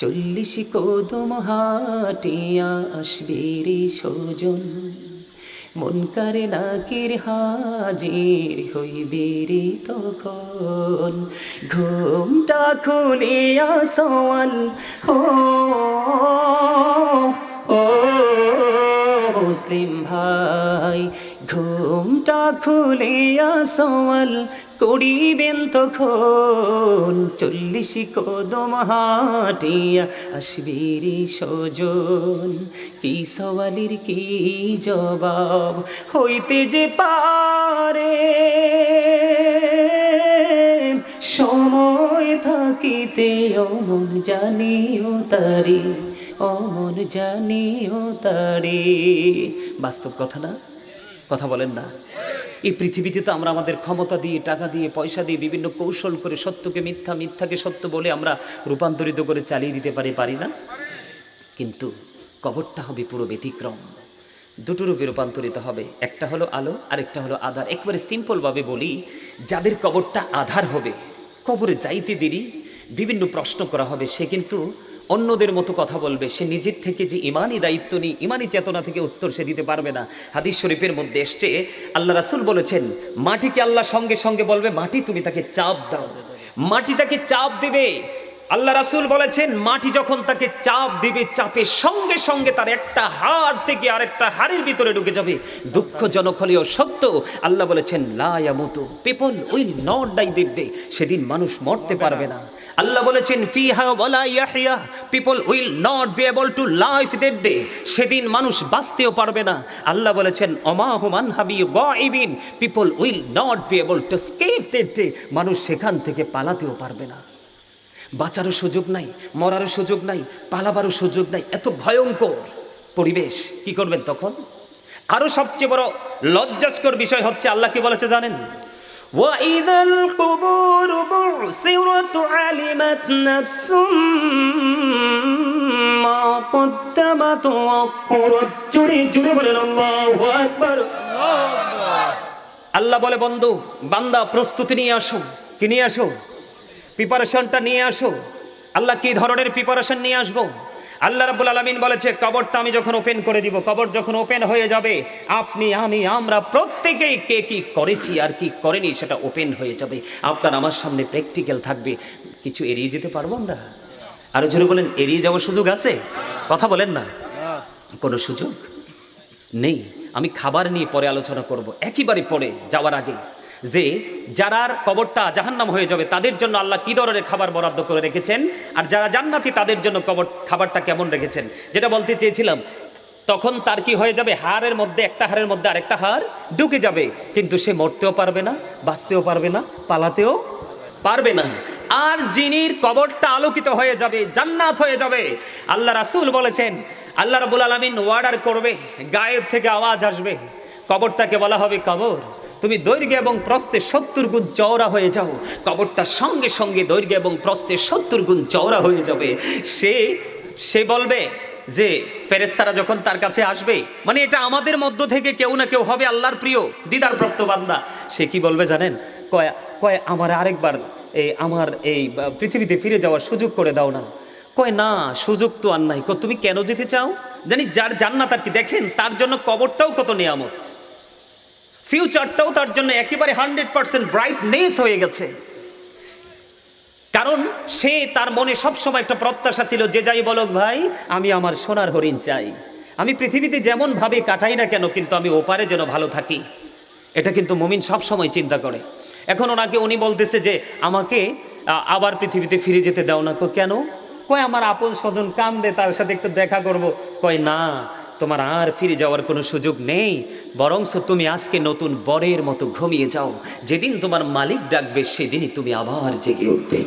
চল্লিশ কদম হাটিয়া আসবে রে সজন মন করে নাকির হাজির হইবে রে তখন ঘুমটা খুলিয়া সওয়াল হো মুসলিম ভাই ঘুমটা খুলিয়া সওয়াল করিবেন তখন চল্লিশ কদম হাটিয়া আসবির সজন। কি সওয়ালির কি জবাব হইতে যে পারে? সময় থাকিতে অমন জানিও তারে, অমন জানিও তারে। বাস্তব কথা না? কথা বলেন না। এই পৃথিবীতে তো আমরা আমাদের ক্ষমতা দিয়ে, টাকা দিয়ে, পয়সা দিয়ে বিভিন্ন কৌশল করে সত্যকে মিথ্যা, মিথ্যাকে সত্য বলে আমরা রূপান্তরিত করে চালিয়ে দিতে পারি পারি না? কিন্তু কবরটা হবে পুরো ব্যতিক্রম। দুটো রূপে রূপান্তরিত হবে। একটা হলো আলো, আরেকটা হলো আধার। একবারে সিম্পলভাবে বলি, যাদের কবরটা আধার হবে, কবরে যাইতে দেরি, বিভিন্ন প্রশ্ন করা হবে, সে কিন্তু অন্যদের মতো কথা বলবে। সে নিজের থেকে যে ইমানই দায়িত্ব নেই, ইমানই চেতনা থেকে উত্তর সে দিতে পারবে না। হাদিস শরীফের মধ্যে এসছে, আল্লাহ রাসুল বলেছেন, মাটিকে আল্লাহ সঙ্গে সঙ্গে বলবে, মাটি তুমি তাকে চাপ দাও। মাটি তাকে চাপ দেবে। আল্লাহ রাসুল বলেছেন, মাটি যখন তাকে চাপ দিবে চাপের সঙ্গে সঙ্গে তার একটা হাড় থেকে আরেকটা হাড়ের ভিতরে ঢুকে যাবে। দুঃখজনক হলেও সত্য, আল্লাহ বলেছেন লায়ামতো people will not die that day, সেদিন মানুষ মরতে পারবে না। আল্লাহ বলেছেন, ফিহা ওয়ালা Yahya, people will not be able to life that day, সেদিন মানুষ বাঁচতেও পারবে না। আল্লাহ বলেছেন অমাহুমান হাবি গাইবিন, people will not be able to escape that day, মানুষ সেখান থেকে পালাতেও পারবে না। বাঁচারও সুযোগ নাই মরারও সুযোগ নাই পালাবারও সুযোগ নাই এত ভয়ঙ্কর পরিবেশ কি করবেন তখন আরো সবচেয়ে বড় লজ্জাস্কর বিষয় হচ্ছে আল্লাহ কি বলেছে জানেন وَإِذَا الْقُبُورُ بُعْثِرَتْ عَلِمَتْ نَفْسٌ مَا قَدَّمَتْ وَأَخَّرَتْ জোরে জোরে বলেন আল্লাহু আকবার আল্লাহ বলে বন্ধু বান্দা প্রস্তুতি নিয়ে আসো কি নিয়ে আসো প্রিপারেশনটা নিয়ে আসো। আল্লাহ কি ধরনের প্রিপারেশন নিয়ে আসব? আল্লাহ রাব্বুল আলামিন বলেছে, কবরটা আমি যখন ওপেন করে দিব, কবর যখন ওপেন হয়ে যাবে, আপনি, আমি, আমরা প্রত্যেকেই কে কি করেছি আর কি করেনি সেটা ওপেন হয়ে যাবে। আপনার আমার সামনে প্র্যাকটিক্যাল থাকবে। কিছু এড়িয়ে যেতে পারব আমরা? আরও জোরে বলেন, এড়িয়ে যাওয়ার সুযোগ আছে? কথা বলেন না। কোনো সুযোগ নেই। আমি খাবার নিয়ে পরে আলোচনা করব। একেবারে পরে, যাওয়ার আগে। যে যারার কবরটা জাহান্নাম হয়ে যাবে, তাদের জন্য আল্লাহ কি ধরনের খাবার বরাদ্দ করে রেখেছেন? আর যারা জান্নাতি, তাদের জন্য কবর, খাবারটা কেমন রেখেছেন? যেটা বলতে চেয়েছিলাম, তখন তার কি হয়ে যাবে? হাড়ের মধ্যে, একটা হাড়ের মধ্যে আরেকটা হাড় ঢুকে যাবে, কিন্তু সে মরতেও পারবে না, বাঁচতেও পারবে না, পালাতেও পারবে না। আর যিনির কবরটা আলোকিত হয়ে যাবে, জান্নাত হয়ে যাবে, আল্লাহ রাসুল বলেছেন, আল্লাহ রাব্বুল আলামিন ওয়ার্ডার করবে, গায়েব থেকে আওয়াজ আসবে। কবরটাকে বলা হবে কবর। তুমি দৈর্ঘ্য এবং প্রস্থে সত্তর গুণ চওড়া হয়ে যাও। কবরটার সঙ্গে সঙ্গে দৈর্ঘ্য এবং প্রস্থে সত্তর গুণ চওড়া হয়ে যাবে। সে সে বলবে যে ফেরেস্তারা যখন তার কাছে আসবে মানে এটা আমাদের মধ্য থেকে কেউ না কেউ হবে আল্লাহর প্রিয় দিদার প্রাপ্ত বান্দা। সে কি বলবে জানেন? কয় কয়, আমার আরেকবার এই, আমার এই পৃথিবীতে ফিরে যাওয়ার সুযোগ করে দাও না। কয়, না, সুযোগ তো আর নাই। তুমি কেন যেতে চাও? জানি যার জান্নাত আর কি দেখেন, তার জন্য কবরটাও কত নিয়ামত। ফিউচারটাও তার জন্য একেবারে হান্ড্রেড পার্সেন্ট ব্রাইটনেস হয়ে গেছে। কারণ সে তার মনে সবসময় একটা প্রত্যাশা ছিল, যে যাই বলক ভাই, আমি আমার সোনার হরিণ চাই। আমি পৃথিবীতে যেমন ভাবে কাটাই না কেন, কিন্তু আমি ওপারে যেন ভালো থাকি। এটা কিন্তু মুমিন সব সময় চিন্তা করে। এখন ওনাকে উনি বলতেছে যে, আমাকে আবার পৃথিবীতে ফিরে যেতে দাও না কেন? কয়, আমার আপন স্বজন কান্দে, তার সাথে একটু দেখা করব। কয়, না তোমার আর ফিরে যাওয়ার কোনো সুযোগ নেই বরংস তুমি আজকে নতুন বরের মতো ঘুমিয়ে যাও। যেদিন তোমার মালিক ডাকবে সেদিনই তুমি আবার জেগে উঠবে।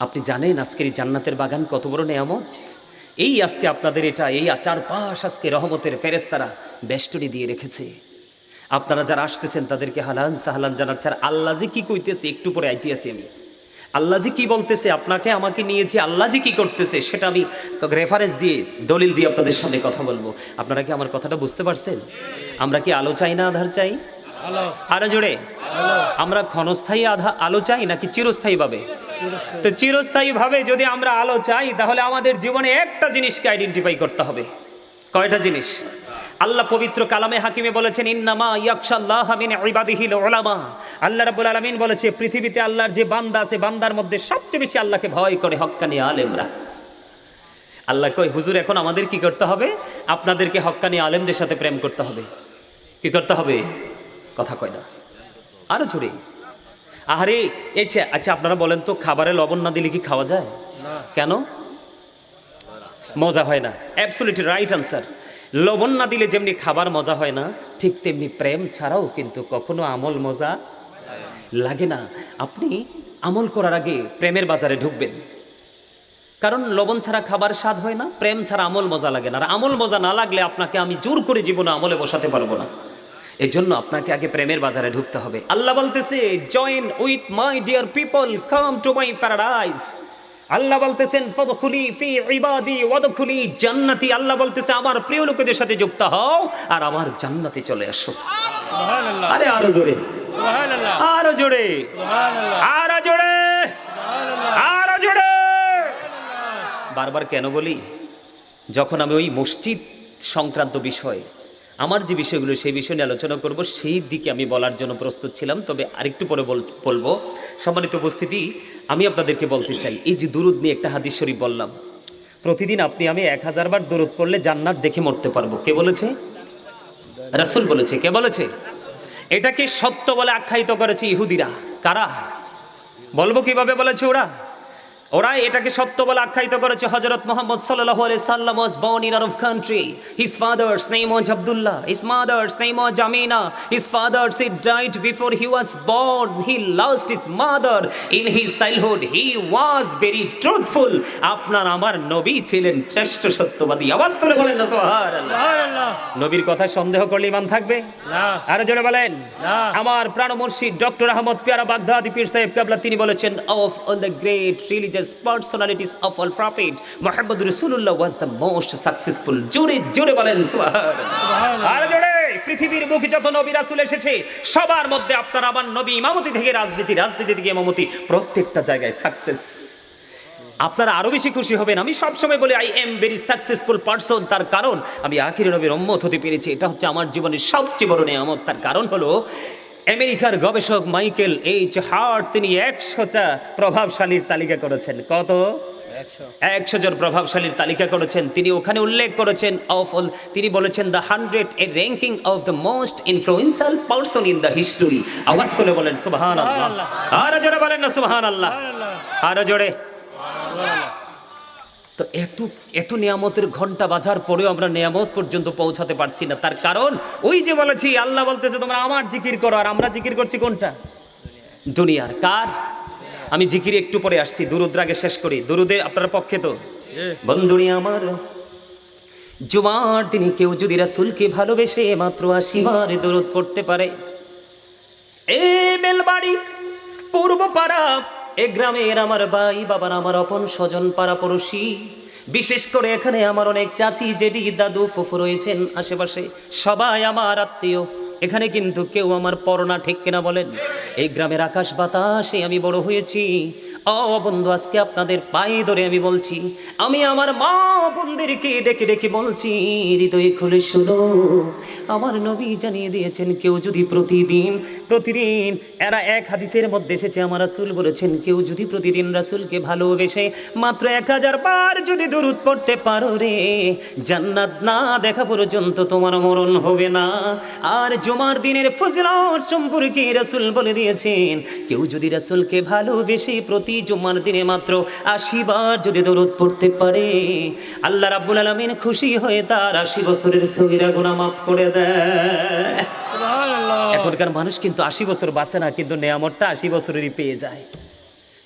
আপনি জানেন আজকের জান্নাতের বাগান কত বড় নেয়ামত? এই আজকে আপনাদের এটা এই চার পাশ আজকে রহমতের ফেরেস্তারা বেষ্টনী দিয়ে রেখেছে। আপনারা যারা আসতেছেন তাদেরকে হালান সাহালান জানাচ্ছে। আর আল্লাহ যে কি কইতেছে একটু পরে আইতেছি আমি। আল্লাহ জি কি বলতেছে? আপনাকে আমাকে নিয়েছে আল্লাহ জি কি করতেছে সেটা আমি রেফারেন্স দিয়ে দলিল দিয়ে আপনাদের সামনে কথা বলব। আপনারা কি আমার কথাটা বুঝতে পারছেন? আমরা কি আলো চাই না আধার চাই? আরও জোরে। আমরা ক্ষণস্থায়ী আধা আলো চাই নাকি চিরস্থায়ী। ভাবে তো চিরস্থায়ী ভাবে যদি আমরা আলো চাই তাহলে আমাদের জীবনে একটা জিনিসকে আইডেন্টিফাই করতে হবে। কয়টা জিনিস? আল্লাহ পবিত্র কালামে হাকিমে বলেছেন ইন্নামা ইয়াকশাল্লাহ মিন ইবাদিহিল উলামা আল্লাহ রাব্বুল আলামিন বলেছে পৃথিবীতে আল্লাহর যে বান্দা আছে বান্দার মধ্যে সবচেয়ে বেশি আল্লাহকে ভয় করে হক্কানি আলেমরা। আল্লাহ কই হুজুর এখন আমাদের কি করতে হবে? আপনাদেরকে হক্কানি আলেমদের সাথে প্রেম করতে হবে। কি করতে হবে? কথা কয় না। আরও জোরে। আরে এছে আচ্ছা আপনারা বলেন তো খাবারে লবণ না দিলে কি খাওয়া যায়? কেন? মজা হয় না। অ্যাবসলিউটলি রাইট আনসার লবণ না দিলে যেমনি খাবার মজা হয় না, ঠিক তেমনি প্রেম ছাড়াও কিন্তু কখনো আমল মজা লাগে না। আপনি আমল করার আগে প্রেমের বাজারে ঢুকবেন। কারণ লবণ ছাড়া খাবার স্বাদ হয় না, প্রেম ছাড়া আমল মজা লাগে না। আর আমল মজা না লাগলে আপনাকে আমি জোর করে জীবনে আমলে বসাতে পারব না। এই জন্য আপনাকে আগে প্রেমের বাজারে ঢুকতে হবে। আল্লাহ বলতেছে join with my dear people come to my paradise Allah বলতেছেন ফদখুলি ফি ইবাদি ওয়াদখুলি জান্নাতি। আল্লাহ বলতেছে আমার প্রিয় লোকেদের সাথে যুক্ত হও আর আমার জান্নাতে চলে আসো। সুবহানাল্লাহ। আরে আরও জোরে। সুবহানাল্লাহ। আরও জোরে। সুবহানাল্লাহ। আরও জোরে। সুবহানাল্লাহ। আরও জোরে। বারবার কেন বলি যখন আমি ওই মসজিদ সংক্রান্ত বিষয় আমার যে বিষয়গুলো, সেই বিষয় নিয়ে আলোচনা করব। সেই দিকে আমি বলার জন্য প্রস্তুত ছিলাম, তবে আরেকটু পরে বল- বলব। সম্মানিত উপস্থিতি, আমি আপনাদেরকে বলতে চাই, এই যে দুরুদ নিয়ে একটা হাদিস শরীফ বললাম, প্রতিদিন আপনি, আমি এক হাজার বার দরুদ পড়লে জান্নাত দেখে মরতে পারব। কে বলেছে? রাসুল বলেছে। কে বলেছে? এটাকে সত্য বলে আখ্যায়িত করেছে ইহুদিরা। কারা? বলব কীভাবে বলেছে ওরা? ওরা এটাকে সত্য বলে আখ্যায়িত করেছে হজরত মোহাম্মদ সাল্লাহ সাল্লাম ওয়াজ was Abdullah. His mother's name was Amina. His father he died before he was born. He lost his mother in his childhood. He was very truthful. আপনার আমার নবী ছিলেন শ্রেষ্ঠ সত্যবাদী আওয়াজ তুলে বলেন না সুবহানাল্লাহ নবীর কথা সন্দেহ করলে ইমান থাকবে না আরও জোরে বলেন না। আমার প্রাণ মুর্শিদ ডক্টর আহমদ পিয়ারা বাগদাদি পীর সাহেব কাবলা তিনি বলেছেন of all the great religious personalities of all prophet Mohammad রসুল্লাহ ওয়াজ দ্য মোস্ট সাকসেসফুল জোরে জোরে বলেন পৃথিবীর বুকে যত নবী রাসূল এসেছে, সবার মধ্যে আপনার আমার নবী ইমামতি থেকে রাজনীতি রাজনীতি থেকে ইমামতি, প্রত্যেকটা জায়গায় সাকসেস আপনারা আরও বেশি খুশি হবেন। আমি সবসময় বলি I am very successful person তার কারণ, আমি আখির নবীর অম্মত হতে পেরেছি। এটা হচ্ছে আমার জীবনের সবচেয়ে বড় নিয়ামত। তার কারণ হলো আমেরিকার গবেষক মাইকেল এইচ হার্ট তিনি একশোটা প্রভাবশালীর তালিকা করেছেন। কত? একশো। জন প্রভাবশালীর তালিকা করেছেন। তিনি ওখানে উল্লেখ করেছেন অফ অল তিনি বলেছেন the hundred a ranking of the most influential person in the history আওয়াজ করে বলেন সুবাহান আল্লাহ। আরও জোরে বলেন না সুবাহান আল্লাহ আরও জোরে। তো এত এত নিয়ামতের ঘণ্টা বাজার পরেও আমরা নিয়ামত পর্যন্ত পৌঁছাতে পারছি না। তার কারণ, ওই যে বলেছি, আল্লাহ বলতেছে, তোমরা আমার জিকির করো। আর আমরা জিকির করছি কোনটা? দুনিয়ার। কার? আমি জিকির একটু পরে আসছি দুরুদ্র আগে শেষ করি। দুরুদে আপনার পক্ষে তো? বন্ধুরি আমার, জুমার দিনে কেউ যদি রাসুলকে ভালোবেসে মাত্র আশিবার দরুদ পড়তে পারে, এ বেলবাড়ি পূর্ব পাড়া এ গ্রামের আমার ভাই, বাবার আমার অপন স্বজন, পাড়া পড়শি। বিশেষ করে এখানে আমার অনেক চাচি জেডি দাদু, ফুফু রয়েছেন আশেপাশে। সবাই আমার আত্মীয়। এখানে কিন্তু কেউ আমার পরনা ঠিক কিনা বলেন? এই গ্রামের আকাশ বাতাসে আমি বড় হয়েছি। বন্ধু, আজকে আপনাদের পায়ে ধরে আমি বলছি, আমি আমার মা বোনদেরকে ডেকে ডেকে বলছি, হৃদয়ে খুলে শুনো। আমার নবী জানিয়ে দিয়েছেন, কেউ যদি প্রতিদিন প্রতিদিন, এরা এক হাদিসের মধ্যে এসেছে, আমার রাসূল বলেছেন, কেউ যদি প্রতিদিন রাসূলকে ভালোবেসে মাত্র এক হাজার বার যদি দরুদ পড়তে পারো রে, জান্নাত না দেখা পর্যন্ত তোমার মরণ হবে না। আর জুমার দিনের ফজিলত সম্পর্কে রাসূল বলে দিয়েছেন, কেউ যদি রাসূলকে ভালোবেসে প্রতি জুমার দিনে মাত্র আশি বার যদি দরুদ পড়তে পারে আল্লাহ রাব্বুল আলামিন খুশি হয়ে তার আশি বছরের সগিরা গুনাহ মাফ করে দেয়। এখনকার মানুষ কিন্তু আশি বছর বাঁচে না কিন্তু নেয়ামতটা আশি বছরেরই পেয়ে যায়।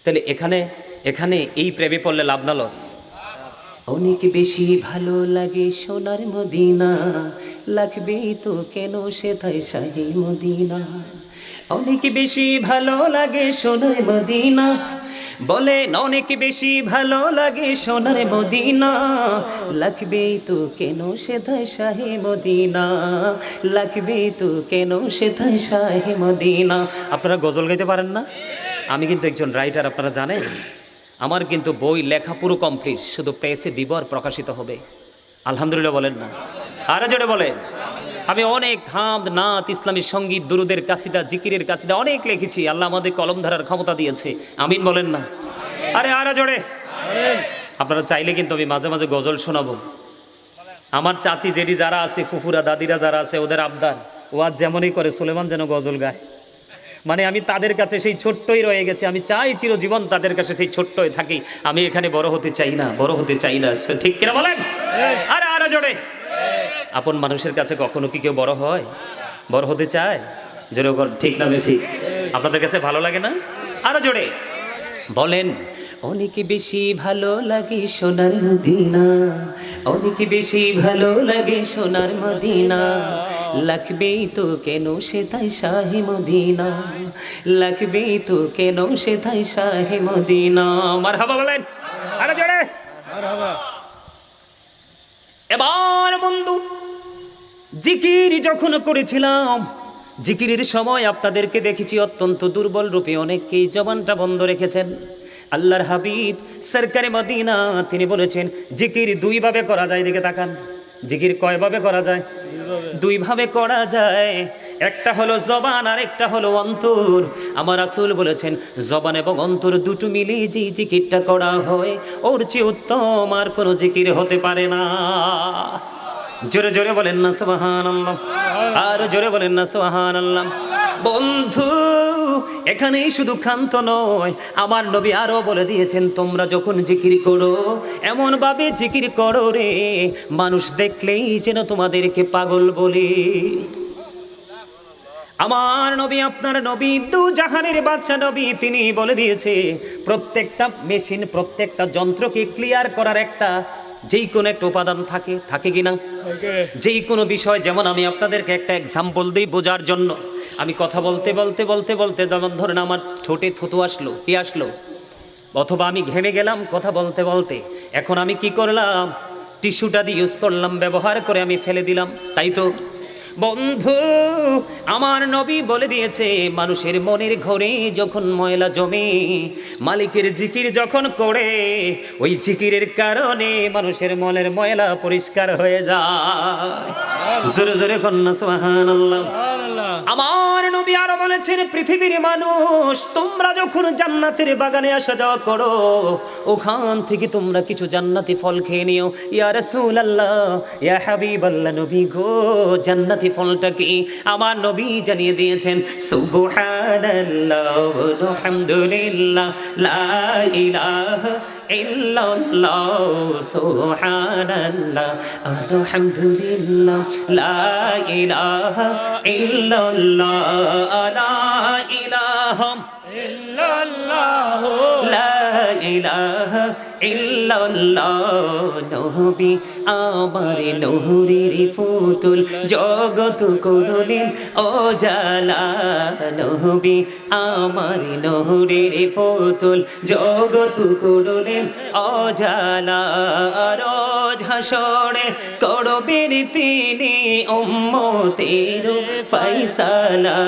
তাহলে এখানে এখানে এই প্রেমে পড়লে লাভ না লস? অনেক বেশি ভালো লাগে সোনার মদিনা লাগবে তো কেন সেথায় শাহী মদিনা? অনেক বেশি ভালো লাগে সোনার মদিনা বলেন অনেক বেশি ভালো লাগে সোনার মদিনা। লাগবে তো কেন সেথায় শাহী মদিনা? লাগবে তো কেন সেথায় শাহী মদিনা? আপনারা গজল গাইতে পারেন না? আমি কিন্তু একজন রাইটার, আপনারা জানেন। আমার কিন্তু বই লেখা পুরো কমপ্লিট, শুধু প্রেসে দিব আর প্রকাশিত হবে। আলহামদুলিল্লাহ বলেন না। আরও জোরে বলেন। আমি অনেক হামদ নাত, ইসলামী সংগীত, দুরুদের কাসিদা জিকিরের কাসিদা অনেক লিখেছি। আল্লাহ আমাদের কলম ধরার ক্ষমতা দিয়েছে। আমিন বলেন না। আরে আরও জোরে। আপনারা চাইলে কিন্তু আমি মাঝে মাঝে গজল শোনাবো। আমার চাচি জেঠি যারা আছে, ফুফুরা, দাদিরা যারা আছে, ওদের আবদার। ওয়াজ যেমনই করে, সুলেমান যেন গজল গায়। মানে আমি তাদের কাছে সেই ছোট্টই রয়ে গেছে। আমি চাই চিরজীবন তাদের কাছে সেই ছোট্টই থাকি। আমি এখানে বড় হতে চাই না, বড় হতে চাই না। ঠিক কিনা বলেন? আরে আরে জোরে। আপন মানুষের কাছে কখনো কি কেউ বড় হয়? বড় হতে চায়? জোরে ঠিক না ঠিক। আপনাদের কাছে ভালো লাগে না? আরও জোরে। বলেন, অনেক বেশি ভালো লাগে সোনার মদিনা। অনেক বেশি ভালো লাগে সোনার মদিনা। লাগবেই তো কেন সে তাই শাহে মদিনা? লাগবেই তো কেন সে তাই শাহে মদিনা? আমার হাবা বলেন। আরে জোরে। মারহাবা। এবার বন্ধু জিকির যখন করেছিলাম জিকিরের সময় আপনাদেরকে দেখেছি অত্যন্ত দুর্বল রূপে অনেককেই জবানটা বন্ধ রেখেছেন। আল্লাহর হাবিব সরকারে মদিনা তিনি বলেছেন জিকির দুইভাবে করা যায় দিকে তাকান। জিকির কয়ভাবে করা যায়? দুইভাবে। করা যায়। একটা হলো জবান আর একটা হলো অন্তর। আমার আসল বলেছেন জবান এবং অন্তর দুটো মিলিয়ে যে জিকিরটা করা হয় ওর চেয়ে উত্তম আর কোনো জিকির হতে পারে না। জোরে জোরে বলেন না সুবাহান আল্লাহ আর জোরে বলেন না সুবাহান আল্লাহ বন্ধু, এখানেই শুধু ক্ষান্ত নয়, আমার নবী আরও বলে দিয়েছেন, তোমরা যখন জিকির করো, এমন ভাবে জিকির করো রে, মানুষ দেখলেই যেন তোমাদেরকে পাগল বলে। আমার নবী, আপনার নবী, দু জাহানের বাচ্চা নবী, তিনি বলে দিয়েছে, প্রত্যেকটা মেশিন, প্রত্যেকটা যন্ত্রকে ক্লিয়ার করার একটা যেই কোনো একটা উপাদান থাকে থাকে কি না? যেই কোনো বিষয় যেমন আমি আপনাদেরকে একটা এক্সাম্পল দিই বোঝার জন্য। আমি কথা বলতে বলতে বলতে বলতে যেমন ধরেন আমার ছোটে থুতু আসলো কি আসলো? অথবা আমি ঘেমে গেলাম কথা বলতে বলতে। এখন আমি কি করলাম? টিস্যুটা দিয়ে ইউজ করলাম ব্যবহার করে আমি ফেলে দিলাম তাই তো? বন্ধু আমার নবী বলে দিয়েছে মানুষের মনের ঘরে যখন ময়লা জমে মালিকের জিকির যখন করে ওই জিকিরের কারণে মানুষের মনের ময়লা পরিষ্কার হয়ে যায়। জোরে জোরে কন্যা সুবহানাল্লাহ। সুবহানাল্লাহ। আমার নবী আরও বলেছেন পৃথিবীর মানুষ তোমরা যখন জান্নাতের বাগানে আসা যাওয়া করো ওখান থেকে তোমরা কিছু জান্নাতি ফল খেয়ে নিও। ইয়া রাসূলুল্লাহ ইয়া হাবিবাল্লাহ নবী গো জান্নাতি ফলটা কি আমার নবী জানিয়ে দিয়েছেন? সুবহানাল্লাহ আলহামদুলিল্লাহ লা ইলাহা ইল্লাল্লাহ সুবহানাল্লাহ আলহামদুলিল্লাহ লা ইলাহা ইল্লাল্লাহ লা ইলাহা ইল্লাল্লাহ লা ইলাহা আমার নহরের ফুতুল জগত করলেন ও জালা নবী আমার নহরের ফুতুল জগত করলেন ও জালা রোজ হাসরে করবেন তিনি উম্মতের ফয়সালা,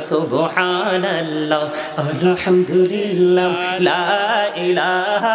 সুবহানাল্লাহ, আলহামদুলিল্লাহ, লা ইলাহা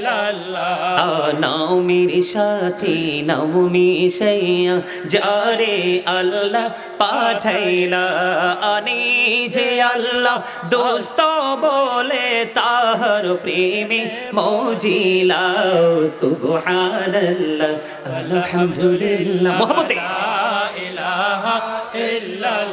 ইল্লাল্লাহ নামের সাথে নাম মিশাইয়া যারে আল্লাহ পাঠাইলা। আনি যে আল্লাহ দোস্ত বলে, তাহার প্রেমে মজিলা সুবহানাল্লাহ, আলহামদুলিল্লাহ। ইলাহা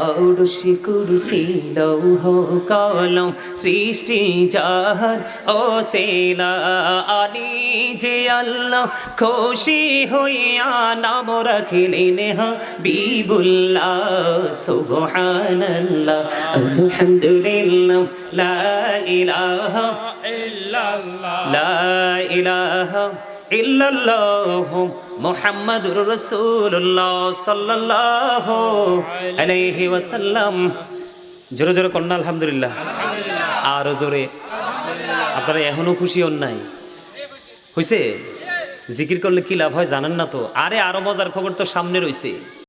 আউরশি কুরসি লৌহ কলম সৃষ্টি যাহার ও সেলা আনি যে আল্লাহ খুশি হইয়া নাম রাখিলেন হাবিবুল্লাহ সুবহানাল্লাহ। আলহামদুলিল্লাহ লা ইলাহা ইল্লাল্লাহ লা ইলাহা ইল্লাল্লাহ। মুহাম্মাদুর রাসূলুল্লাহ সাল্লাল্লাহু আলাইহি ওয়াসাল্লাম। জোরে জোরে কন্যা আলহামদুলিল্লাহ। আরও জোরে। আপনারা এখনও খুশি হন নাই? হইছে। জিকির করলে কি লাভ হয় জানেন না তো? আরে আরও মজার খবর তো সামনে রইছে।